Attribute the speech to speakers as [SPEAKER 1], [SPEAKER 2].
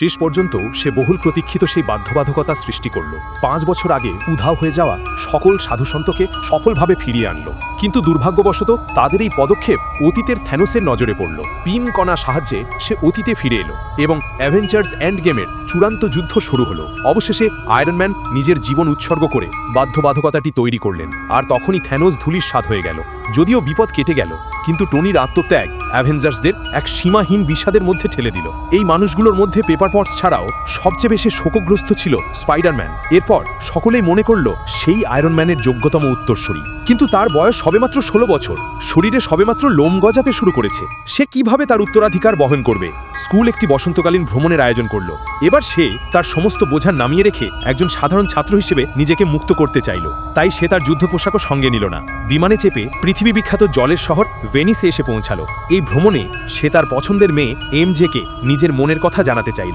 [SPEAKER 1] শেষ পর্যন্ত সে বহুল প্রতীক্ষিত সেই বাধ্যবাধকতা সৃষ্টি করল। পাঁচ বছর আগে উধাও হয়ে যাওয়া সকল সাধুসন্তকে সফলভাবে ফিরিয়ে আনল। কিন্তু দুর্ভাগ্যবশত তাদের এই পদক্ষেপ অতীতের থ্যানোসের নজরে পড়ল। পিম কণা সাহায্যে সে অতীতে ফিরে এলো এবং অ্যাভেঞ্চার্স অ্যান্ড গেমের চূড়ান্ত যুদ্ধ শুরু হলো। অবশেষে আয়রনম্যান নিজের জীবন উৎসর্গ করে বাধ্যবাধকতাটি তৈরি করলেন। আর তখনই থ্যানোস ধুলির স্বাদ হয়ে গেল। যদিও বিপদ কেটে গেল, কিন্তু টনির আত্মত্যাগ অ্যাভেঞ্জার্সদের এক সীমাহীন বিষাদের মধ্যে ঠেলে দিল। এই মানুষগুলোর মধ্যে পেপার পটস ছাড়াও সবচেয়ে বেশি শোকগ্রস্ত ছিল স্পাইডারম্যান এরপর সকলেই মনে করল, সেই আয়রনম্যানের যোগ্যতম উত্তরসূরি। কিন্তু তার বয়স সবেমাত্র ষোলো বছর। শরীরে সবেমাত্র লোম গজাতে শুরু করেছে। সে কীভাবে তার উত্তরাধিকার বহন করবে? স্কুল একটি বসন্তকালীন ভ্রমণের আয়োজন করল। এবার সে তার সমস্ত বোঝা নামিয়ে রেখে একজন সাধারণ ছাত্র হিসেবে নিজেকে মুক্ত করতে চাইল। তাই সে তার যুদ্ধ পোশাকও সঙ্গে নিল না। বিমানে চেপে পৃথিবী বিখ্যাত জলের শহর ভেনিসে এসে পৌঁছালো। এই ভ্রমণে সে তার পছন্দের মেয়ে এম জেকে নিজের মনের কথা জানাতে চাইল।